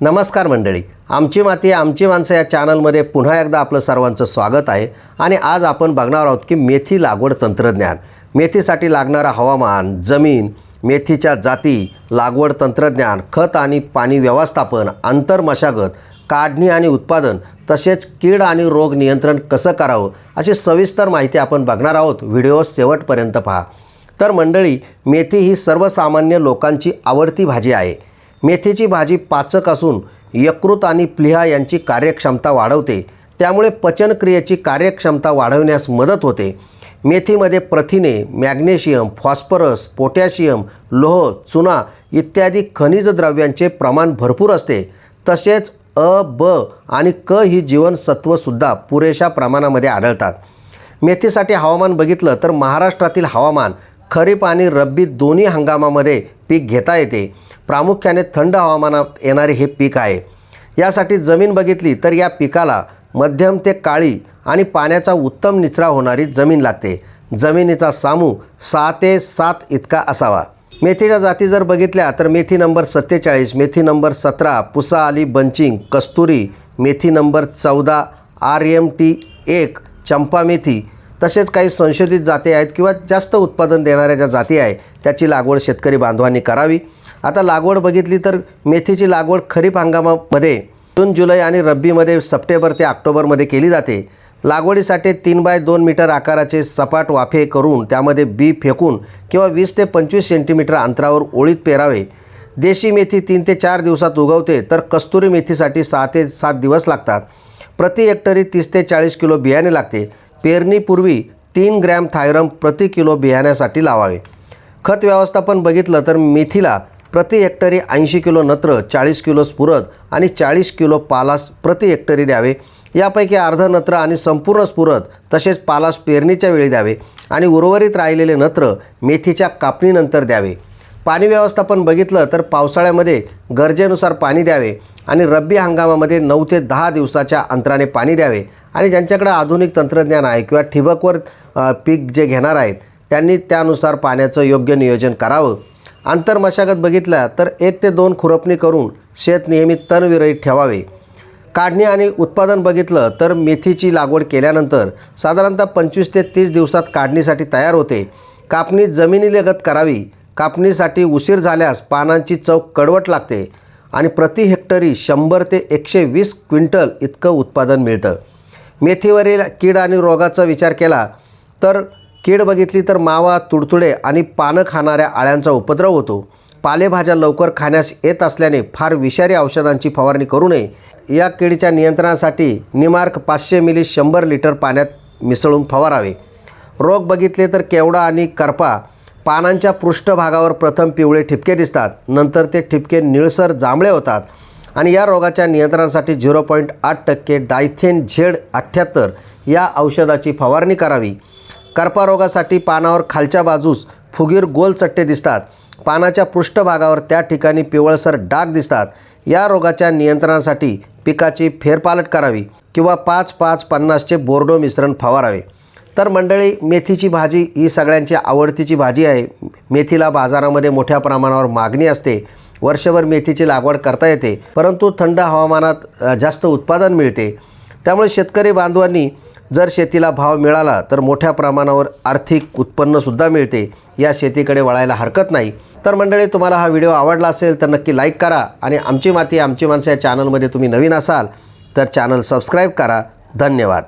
नमस्कार मंडळी. आमची माती आमची माणसं या चॅनलमध्ये पुन्हा एकदा आपलं सर्वांचं स्वागत आहे. आणि आज आपण बघणार आहोत की मेथी लागवड तंत्रज्ञान. मेथीसाठी लागणारं हवामान जमीन मेथीच्या जाती लागवड तंत्रज्ञान खत आणि पाणी व्यवस्थापन आंतर मशागत काढणी आणि उत्पादन तसेच कीड आणि रोग नियंत्रण कसं करावं अशी सविस्तर माहिती आपण बघणार आहोत. व्हिडिओ शेवटपर्यंत पहा. तर मंडळी मेथी ही सर्वसामान्य लोकांची आवडती भाजी आहे. मेथीची भाजी पाचक असून यकृत आणि प्लिहा यांची कार्यक्षमता वाढवते. त्यामुळे पचनक्रियेची कार्यक्षमता वाढवण्यास मदत होते. मेथीमध्ये प्रथिने मॅग्नेशियम फॉस्फरस पोटॅशियम लोह चुना इत्यादी खनिज द्रव्यांचे प्रमाण भरपूर असते. तसेच अ ब आणि क ही जीवनसत्वसुद्धा पुरेशा प्रमाणामध्ये आढळतात. मेथीसाठी हवामान बघितलं तर महाराष्ट्रातील हवामान खरीप आणि रब्बी दोन्ही हंगामामध्ये पीक घेता येते. प्रामुख्याने थंड हवामानात येणारे हे पीक आहे. यासाठी जमीन बघितली तर या पिकाला मध्यम ते काळी आणि पाण्याचा उत्तम निचरा होणारी जमीन लागते. जमिनीचा सामू सहा ते सात इतका असावा. मेथीच्या जाती जर बघितल्या तर मेथी नंबर सत्तेचाळीस मेथी नंबर सतरा पुसा आली बंचिंग कस्तुरी मेथी नंबर चौदा आर एम टी एक चंपा मेथी तसेच काही संशोधित जाती आहेत किंवा जास्त उत्पादन देणाऱ्या ज्या जाती आहे त्याची लागवड शेतकरी बांधवांनी करावी. आता लागवड बघितली तर मेथीची लागवड खरीप हंगामामध्ये जून जुलै आणि रब्बीमध्ये सप्टेंबर ते ऑक्टोबरमध्ये केली जाते. लागवडीसाठी तीन बाय दोन मीटर आकाराचे सपाट वाफे करून त्यामध्ये बी फेकून किंवा वीस ते पंचवीस सेंटीमीटर अंतरावर ओळीत पेरावे. देशी मेथी तीन ते चार दिवसात उगवते तर कस्तुरी मेथीसाठी सहा ते सात दिवस लागतात. प्रति हेक्टरी तीस ते चाळीस किलो बियाणे लागते. पेरणीपूर्वी तीन ग्रॅम थायरम प्रति किलो बियाण्यासाठी लावावे. खत व्यवस्थापन बघितलं तर मेथीला प्रति हेक्टरी ऐंशी किलो नत्र चाळीस किलो स्फुरद आणि चाळीस किलो पालास प्रति हेक्टरी द्यावे. यापैकी अर्ध नत्र आणि संपूर्ण स्फुरद तसेच पालास पेरणीच्या वेळी द्यावे आणि उर्वरित राहिलेले नत्र मेथीच्या कापणीनंतर द्यावे. पाणी व्यवस्थापन बघितलं तर पावसाळ्यामध्ये गरजेनुसार पाणी द्यावे आणि रब्बी हंगामामध्ये नऊ ते दहा दिवसाच्या अंतराने पाणी द्यावे आणि ज्यांच्याकडे आधुनिक तंत्रज्ञान आहे किंवा ठिबकवर पीक जे घेणार आहेत त्यांनी त्यानुसार पाण्याचं योग्य नियोजन करावं. आंतरमशागत बघितल्या तर एक ते दोन खुरपणी करून शेत नेहमी तणविरहित ठेवावे. काढणी आणि उत्पादन बघितलं तर मेथीची लागवड केल्यानंतर साधारणतः पंचवीस ते तीस दिवसात काढणीसाठी तयार होते. कापणी जमिनीलगत करावी कापणीसाठी उशीर झाल्यास पानांची चव कडवट लागते आणि प्रति हेक्टरी शंभर ते एकशे वीस क्विंटल इतकं उत्पादन मिळतं. मेथीवरील कीड आणि रोगाचा विचार केला तर कीड बघितली तर मावा तुडतुडे आणि पानं खाणाऱ्या आळ्यांचा उपद्रव होतो. पालेभाज्या लवकर खाण्यास येत असल्याने फार विषारी औषधांची फवारणी करू नये. या किडीच्या नियंत्रणासाठी निमार्क पाचशे मिली शंभर लिटर पाण्यात मिसळून फवारावे. रोग बघितले तर केवडा आणि करपा पानांच्या पृष्ठभागावर प्रथम पिवळे ठिपके दिसतात. नंतर ते ठिपके निळसर जांभळे होतात आणि या रोगाच्या नियंत्रणासाठी झिरो पॉईंट आठ टक्के डायथेन झेड अठ्ठ्याहत्तर या औषधाची फवारणी करावी. कर्पारोगासाठी पानावर खालच्या बाजूस फुगीर गोल चट्टे दिसतात. पानाच्या पृष्ठभागावर त्या ठिकाणी पिवळसर डाग दिसतात. या रोगाच्या नियंत्रणासाठी पिकाची फेरपालट करावी किंवा पाच पाच पन्नासचे बोर्डो मिश्रण फवारावे. तर मंडळी मेथीची भाजी ही सगळ्यांची आवडतीची भाजी आहे. मेथीला बाजारामध्ये मोठ्या प्रमाणावर मागणी असते. वर्षभर मेथीची लागवड करता येते. परंतु थंड हवामानात जास्त उत्पादन मिळते. त्यामुळे शेतकरी बांधवांनी जर शेतीला भाव मिळाला तर मोठ्या प्रमाणावर आर्थिक उत्पन्नसुद्धा मिळते. या शेतीकडे वळायला हरकत नाही. तर मंडळी तुम्हाला हा व्हिडिओ आवडला असेल तर नक्की लाईक करा आणि आमची माती आमची माणसं या चॅनलमध्ये तुम्ही नवीन असाल तर चॅनल सबस्क्राईब करा. धन्यवाद.